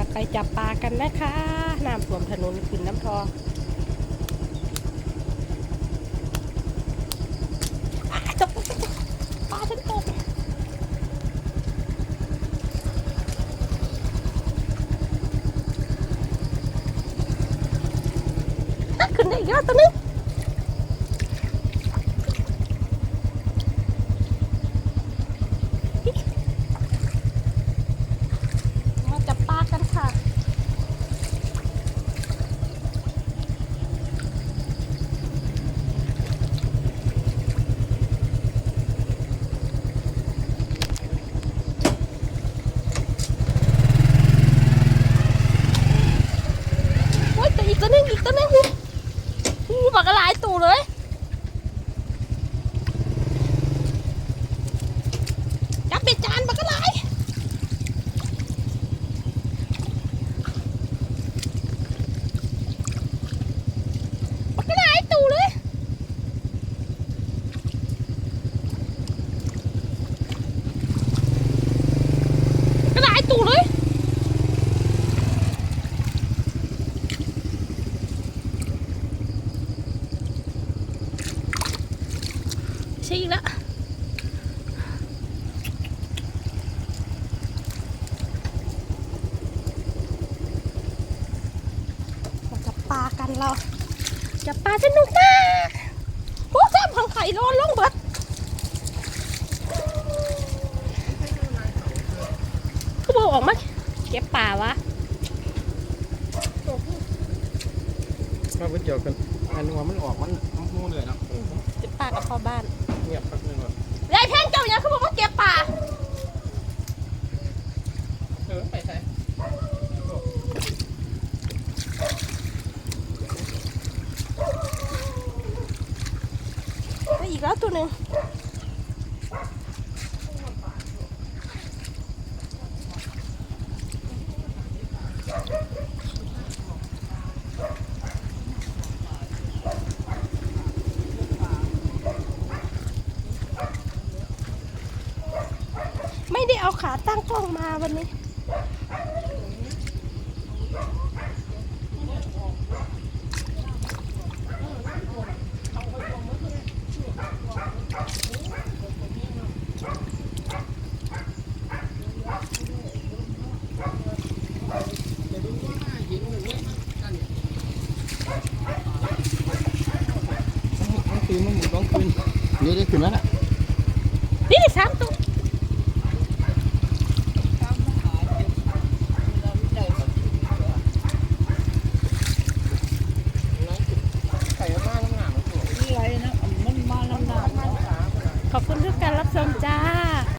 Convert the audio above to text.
มาไปจับปลากันนะคะน้ำท่วมถนนขึ้นน้ำทออะตกตกตกตกปลาฉันตกอะขึ้นได้อีกแล้วตัวนึงมาจับปลากันค่ะ โอ้ยแตัวนึงอีกตัวนึงหูหูปากกระหลายตู่เลยจับเป็ดจานบักกระหลายบักกระหลายตู่เลยบักกระหลายตู่เลย ใช่อีกแล้วมาจับปลากันเราจับปลาสนุกมากโอ้แซ่บของไข่ร้อนลงเบิดเขาบอกออกมาเก็บปลาวะมาไปเจอกันอันนี้ว่ามันออกมันมูเลยเนาะเก็บปลากับพ่อบ้านเงียบแป๊บนึงว่ะยายเพ่งเจ้าอย่างเขาบอกว่าเก็บปลาเออไปใส่ได้อีกแล้วตัวหนึ่งไม่ได้เอา ขาตั้งกล้องมาวันนี้ต้องคืนมันหมุนต้องคืนนี่ได้คืนแล้วน่ะนี่สามตัว ส้มจ้า